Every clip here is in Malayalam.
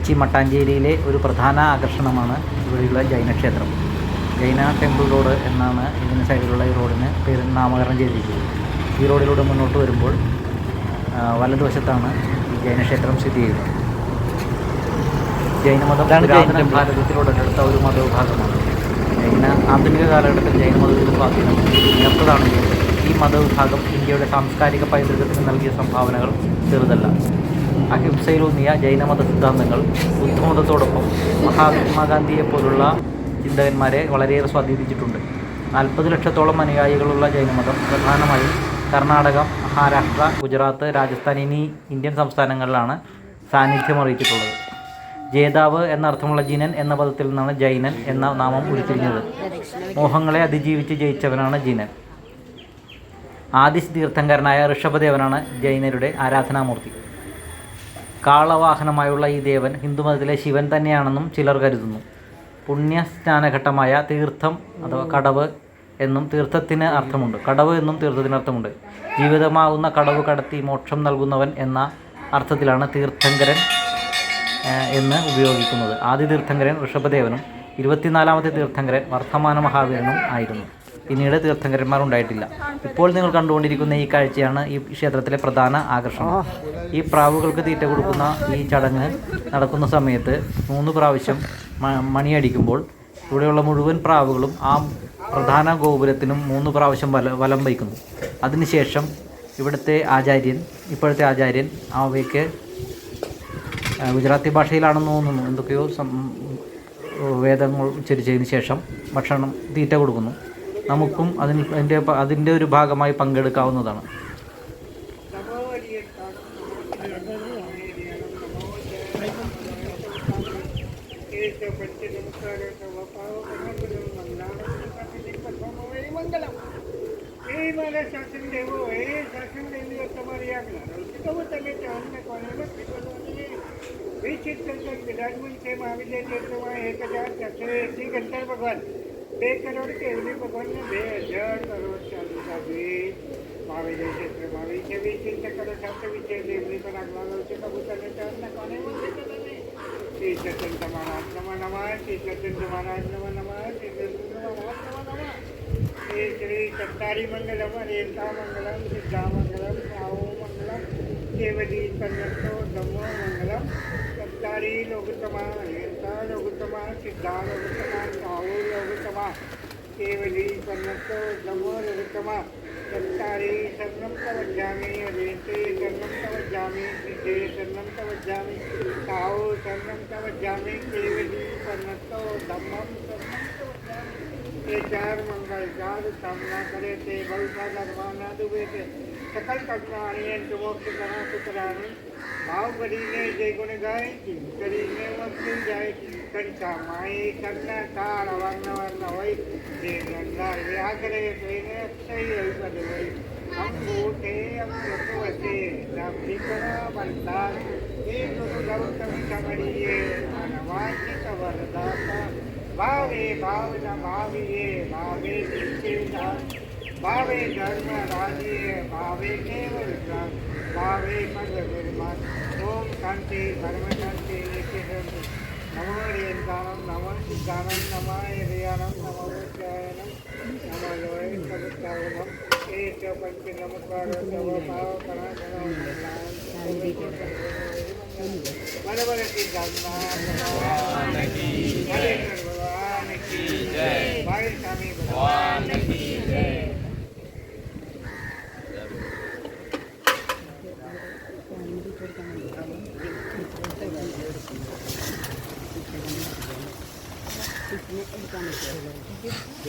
കൊച്ചി മട്ടാഞ്ചേരിയിലെ ഒരു പ്രധാന ആകർഷണമാണ് ഇവിടെയുള്ള ജൈനക്ഷേത്രം. ജൈന ടെമ്പിൾ റോഡ് എന്നാണ് ഇതിന് സൈഡിലുള്ള ഈ റോഡിന് പേര് നാമകരണം ചെയ്തിരിക്കുന്നത്. ഈ റോഡിലൂടെ മുന്നോട്ട് വരുമ്പോൾ വലതുവശത്താണ് ഈ ജൈനക്ഷേത്രം സ്ഥിതി ചെയ്യുന്നത്. ജൈനമതം ഭാരതത്തിലൂടെ പുരാതന. ഭാരതത്തിലുടലെടുത്ത ഒരു മതവിഭാഗമാണ്. ജൈന ആധുനിക കാലഘട്ടത്തിൽ ജൈനമതത്തിന്റെ സ്വാധീനം നേർത്തതാണെങ്കിലും ഈ മതവിഭാഗം ഇന്ത്യയുടെ സാംസ്കാരിക പൈതൃകത്തിന് നൽകിയ സംഭാവനകൾ ചെറുതല്ല. അഹിംസയിലൂന്നിയ ജൈനമത സിദ്ധാന്തങ്ങൾ ബുദ്ധമതത്തോടൊപ്പം മഹാത്മാഗാന്ധിയെ പോലുള്ള ചിന്തകന്മാരെ വളരെയേറെ സ്വാധീനിച്ചിട്ടുണ്ട്. നാൽപ്പത് ലക്ഷത്തോളം അനുയായികളുള്ള ജൈനമതം പ്രധാനമായും കർണാടക മഹാരാഷ്ട്ര ഗുജറാത്ത് രാജസ്ഥാൻ എന്നീ ഇന്ത്യൻ സംസ്ഥാനങ്ങളിലാണ് സാന്നിധ്യം അറിയിച്ചിട്ടുള്ളത് ജേതാവ് എന്നർത്ഥമുള്ള ജിനൻ എന്ന പദത്തിൽ നിന്നാണ് ജൈനൻ എന്ന നാമം ഉരുത്തിരിഞ്ഞത്. മോഹങ്ങളെ അതിജീവിച്ച് ജയിച്ചവനാണ് ജിനൻ. ആദിശ് തീർത്ഥങ്കരനായ ഋഷഭദേവനാണ് ജൈനരുടെ ആരാധനാമൂർത്തി. കാളവാഹനമായുള്ള ഈ ദേവൻ ഹിന്ദുമതത്തിലെ ശിവൻ തന്നെയാണെന്നും ചിലർ കരുതുന്നു. പുണ്യസ്നാനഘട്ടമായ തീർത്ഥം അഥവാ കടവ് എന്നും തീർത്ഥത്തിന് അർത്ഥമുണ്ട്. കടവ് എന്നും തീർത്ഥത്തിന് അർത്ഥമുണ്ട്. ജീവിതമാകുന്ന കടവ് കടത്തി മോക്ഷം നൽകുന്നവൻ എന്ന അർത്ഥത്തിലാണ് തീർത്ഥങ്കരൻ എന്ന് ഉപയോഗിക്കുന്നത്. ആദ്യ തീർത്ഥങ്കരൻ ഋഷഭദേവനും ഇരുപത്തിനാലാമത്തെ തീർത്ഥങ്കരൻ വർദ്ധമാന മഹാവീരനും ആയിരുന്നു. പിന്നീട് തീർത്ഥങ്കരന്മാർ ഉണ്ടായിട്ടില്ല. ഇപ്പോൾ നിങ്ങൾ കണ്ടുകൊണ്ടിരിക്കുന്ന ഈ കാഴ്ചയാണ് ഈ ക്ഷേത്രത്തിലെ പ്രധാന ആകർഷണം. ഈ പ്രാവുകൾക്ക് തീറ്റ കൊടുക്കുന്ന ഈ ചടങ്ങ് നടക്കുന്ന സമയത്ത് മൂന്ന് പ്രാവശ്യം മണിയടിക്കുമ്പോൾ ഇവിടെയുള്ള മുഴുവൻ പ്രാവുകളും ആ പ്രധാന ഗോപുരത്തിനും മൂന്ന് പ്രാവശ്യം വല വലം വയ്ക്കുന്നു. അതിനുശേഷം ഇവിടുത്തെ ആചാര്യൻ ഇപ്പോഴത്തെ ആചാര്യൻ അവയ്ക്ക് ഗുജറാത്തി ഭാഷയിലാണെന്ന് തോന്നുന്നു. എന്തൊക്കെയോ വേദങ്ങൾ ഉച്ചരിച്ചതിന് ശേഷം ഭക്ഷണം തീറ്റ കൊടുക്കുന്നു. നമുക്കും അതിന് അതിന്റെ അതിന്റെ ഒരു ഭാഗമായി പങ്കെടുക്കാവുന്നതാണ്. विचित्र विराजमान से महाविद्यालय भगवान બે કરોડ કે એવડી ભગવાનને બે હજાર કરોડ ચાલુ સાબી વાવેજે ક્ષેત્રમાં વીસે વીસ ચક્કરો સાથે વિશે દેવની પર આગળ છે કબૂતરને ચરણને કોને મળશે તમે શ્રી ચૈતન્ય મહારાજ નમઃ નમઃ શ્રી ચૈતન્ય મહારાજ નમઃ નમઃ શ્રી ચૈતન્ય મહારાજ નમઃ નમઃ શ્રી શ્રી સત્તારી મંગલમ રેતા મંગલમ સિદ્ધા મંગલમ સાહુ મંગલમ કેવલી પંડતો ધમો મંગલમ अधिकारी लोकोत्तम अभियंता लोकोत्तम सिद्धांत लोकोत्तम नाहू लोकोत्तम केवली सन्नत्तो ब्रह्म लोकोत्तम चक्कारी शरणं तवज्जामि अदेते शरणं तवज्जामि सिद्धे शरणं तवज्जामि ताहो शरणं तवज्जामि केवली सन्नत्तो धम्मं शरणं तवज्जामि ते चार मंगल चार सामना करे ते भविष्य भगवान दुबे थे सकल कटनाणी अंत मोक्ष करना सुतरा भाव गरी ने जय गुण गाय करी ने वस्तु जाय कंठा माए कर्ण कार वर्ण वर्ण होय जे गंगा व्याग्रे ने अक्षय होय पद होय हम तो बोते हम तो सतु वसे जब भिकरा बंदा ये तो गौ कभी कमड़ी ये अनवाचित वरदाता भावे, भाव न भावे भावे भावे धर्म राज பாவே கேவலுக்கான் பாவே மனித பெருமான் ஓம் சாந்தி பரமசாந்தி நிற்கின்றது நமோடியந்தானம் நம சித்தானம் நம இதயானம் நம உச்சாயனம் நம சமுத்தாயனம் ஏற்ற பஞ்சு நமக்காக தவ பாவ மரபரத்தி தர்மா பழனிசாமி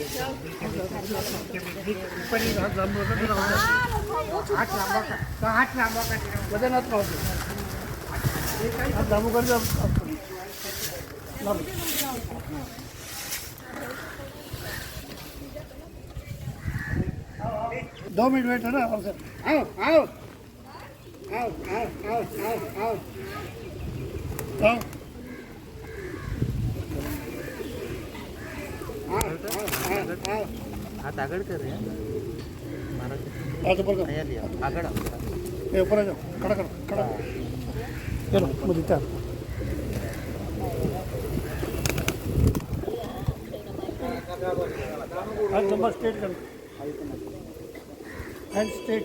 સ્વામી ભગવાન કી જય હાથ લાંબા કર તો હાથ લાંબા કરી નથી આવતું હાથ લાંબુ કરી દો દો મિનિટ વેટ હે આવશે. આવો આવો. આવો આવો આવો આવો. આવ. हाथ आगड़ कर रहे हाथ ऊपर कर आगड़ ये ऊपर आ जाओ खड़ा करो खड़ा चलो मुझे चार हैंड नंबर स्टेट कर हैंड स्टेट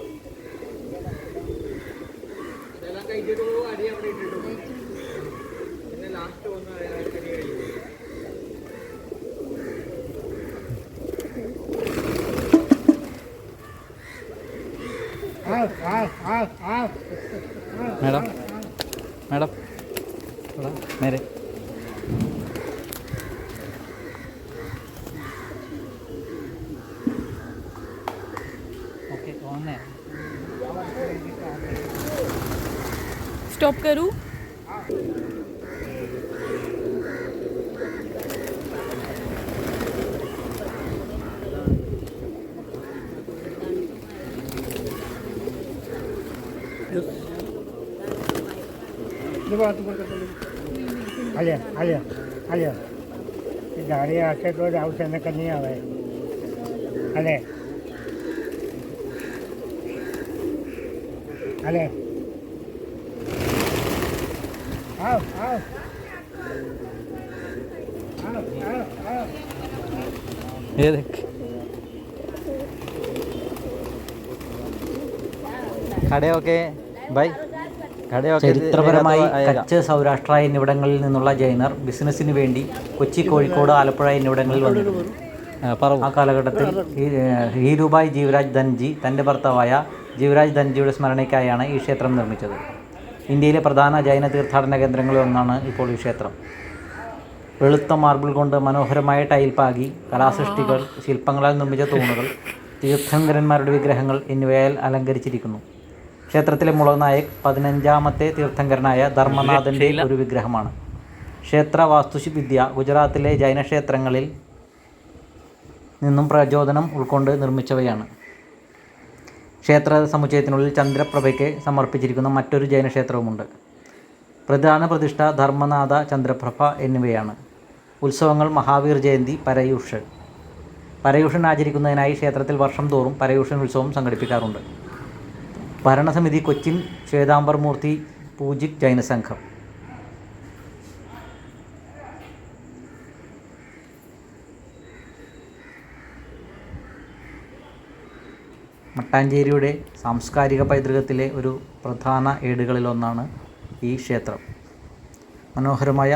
तेलंगा इंडिया तो आड़ी अपडेटेड हो പിന്നെ ലാസ്റ്റ് ഒന്ന് मैडम मैडम थोड़ा मेरे। ओके कौन है। स्टॉप करूँ? दबा तू कर आले आले आले ગાડી હશે તો જ આવશે ને કે નહીં આવે હાલે હાલે આવ આવ આવ આવ આવ ये देख खड़े होके भाई खड़े होके ചരിത്രപരമായി കച്ച് സൗരാഷ്ട്ര എന്നിവിടങ്ങളിൽ നിന്നുള്ള ജൈനർ ബിസിനസ്സിന് വേണ്ടി കൊച്ചി കോഴിക്കോട് ആലപ്പുഴ എന്നിവിടങ്ങളിൽ വന്നിരുന്നു ആ കാലഘട്ടത്തിൽ ഹീരുഭായ് ജീവരാജ് ധൻജി തന്റെ ഭർത്താവായ ജീവരാജ് ധൻജിയുടെ സ്മരണയ്ക്കായാണ് ഈ ക്ഷേത്രം നിർമ്മിച്ചത്. ഇന്ത്യയിലെ പ്രധാന ജൈന തീർത്ഥാടന കേന്ദ്രങ്ങളിൽ ഒന്നാണ് ഇപ്പോൾ ഈ ക്ഷേത്രം. വെളുത്ത മാർബിൾ കൊണ്ട് മനോഹരമായ ടൈൽ പാകി കലാസൃഷ്ടികൾ ശില്പങ്ങളാൽ നിർമ്മിച്ച തൂണുകൾ തീർത്ഥങ്കരന്മാരുടെ വിഗ്രഹങ്ങൾ എന്നിവയാൽ അലങ്കരിച്ചിരിക്കുന്നു. ക്ഷേത്രത്തിലെ മുളക് നായക് പതിനഞ്ചാമത്തെ തീർത്ഥങ്കരനായ ധർമ്മനാഥന്റെ ഒരു വിഗ്രഹമാണ്. ക്ഷേത്ര വാസ്തുവിദ്യ ഗുജറാത്തിലെ ജൈനക്ഷേത്രങ്ങളിൽ നിന്നും പ്രചോദനം ഉൾക്കൊണ്ട് നിർമ്മിച്ചവയാണ്. ക്ഷേത്ര സമുച്ചയത്തിനുള്ളിൽ ചന്ദ്രപ്രഭയ്ക്ക് സമർപ്പിച്ചിരിക്കുന്ന മറ്റൊരു ജൈനക്ഷേത്രവുമുണ്ട്. പ്രധാന പ്രതിഷ്ഠ ധർമ്മനാഥ ചന്ദ്രപ്രഭ എന്നിവയാണ്. ഉത്സവങ്ങൾ മഹാവീർ ജയന്തി പരയൂഷൻ പരയൂഷൻ ആചരിക്കുന്നതിനായി ക്ഷേത്രത്തിൽ വർഷം തോറും പരയൂഷൻ ഉത്സവം സംഘടിപ്പിക്കാറുണ്ട്. ഭരണസമിതി കൊച്ചിൻ ശ്വേതാംബർ മൂർത്തി പൂജിക് ജൈന സംഘം മട്ടാഞ്ചേരിയുടെ സാംസ്കാരിക പൈതൃകത്തിലെ ഒരു പ്രധാന ഏടുകളിലൊന്നാണ് ഈ ക്ഷേത്രം. മനോഹരമായ